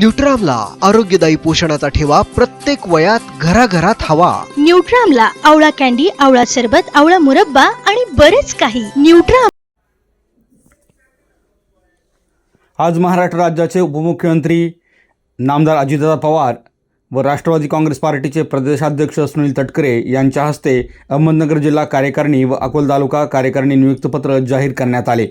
न्यूट्रामला आरोग्यदायी पोषणाचा ठेवा प्रत्येक वयात घराघरात हवा. न्यूट्रामला आवळा कॅन्डी आवळा सरबत आवळा मुरब्बा आणि बरेच काही. न्यूट्राम आज महाराष्ट्र राज्याचे उपमुख्यमंत्री नामदार अजितदादा पवार व राष्ट्रवादी काँग्रेस पार्टीचे प्रदेशाध्यक्ष सुनील तटकरे यांच्या हस्ते अहमदनगर जिल्हा कार्यकारिणी व अकोल तालुका कार्यकारिणी नियुक्तपत्र जाहीर करण्यात आले.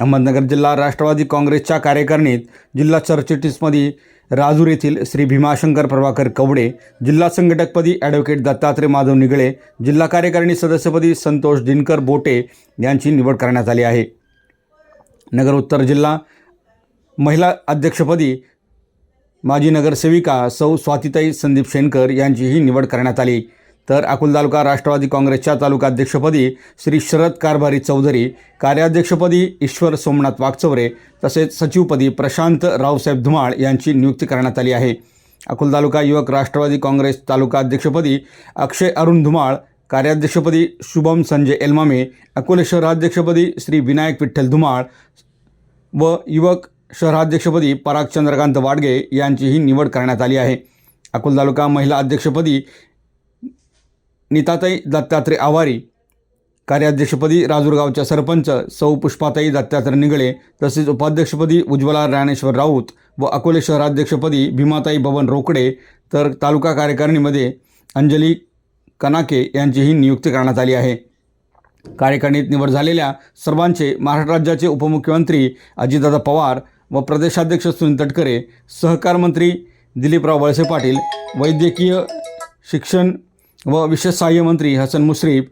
अहमदनगर जिल्हा राष्ट्रवादी काँग्रेसच्या कार्यकारिणीत जिल्हा सरचिटणीसमध्ये राजूर येथील श्री भीमाशंकर प्रभाकर कवडे जिल्हा संघटकपदी ॲडव्होकेट दत्तात्रय माधव निगळे जिल्हा कार्यकारिणी सदस्यपदी संतोष दिनकर बोटे यांची निवड करण्यात आली आहे. नगर उत्तर जिल्हा महिला अध्यक्षपदी माजी नगरसेविका सौ स्वातिताई संदीप शेनकर यांचीही निवड करण्यात आली. तर अकोल तालुका राष्ट्रवादी काँग्रेसच्या तालुकाध्यक्षपदी श्री शरद कारभारी चौधरी कार्याध्यक्षपदी ईश्वर सोमनाथ वागचौरे तसेच सचिवपदी प्रशांत रावसाहेब धुमाळ यांची नियुक्ती करण्यात आली आहे. अकोल तालुका युवक राष्ट्रवादी काँग्रेस तालुका अध्यक्षपदी अक्षय अरुण धुमाळ कार्याध्यक्षपदी शुभम संजय एलमामे अकोले शहराध्यक्षपदी श्री विनायक विठ्ठल धुमाळ व युवक शहराध्यक्षपदी पराग चंद्रकांत वाडगे यांचीही निवड करण्यात आली आहे. अकोल तालुका महिला अध्यक्षपदी नीताताई दत्तात्रय आवारी कार्याध्यक्षपदी राजूरगावच्या सरपंच सौ पुष्पाताई दत्तात्रय निगळे तसेच उपाध्यक्षपदी उज्ज्वला राणेश्वर राऊत व अकोले शहराध्यक्षपदी भीमाताई बबन रोकडे तर तालुका कार्यकारिणीमध्ये अंजली कनाके यांचीही नियुक्ती करण्यात आली आहे. कार्यकारिणीत निवड झालेल्या सर्वांचे महाराष्ट्र राज्याचे उपमुख्यमंत्री अजितदादा पवार व प्रदेशाध्यक्ष सुनील तटकरे सहकार मंत्री दिलीपराव वळसे पाटील वैद्यकीय शिक्षण व विशेष सहाय्य मंत्री हसन मुश्रीफ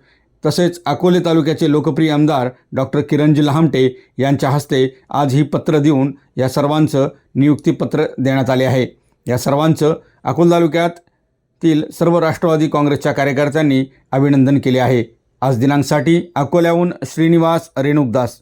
तसेच अकोले तालुक्याचे लोकप्रिय आमदार डॉक्टर किरणजी लहामटे यांच्या हस्ते आज ही पत्र देऊन या सर्वांचं नियुक्तीपत्र देण्यात आले आहे. या सर्वांचं अकोल तालुक्यातील सर्व राष्ट्रवादी काँग्रेसच्या कार्यकर्त्यांनी अभिनंदन केले आहे. आज दिनांकसाठी अकोल्याहून श्रीनिवास रेणुकदास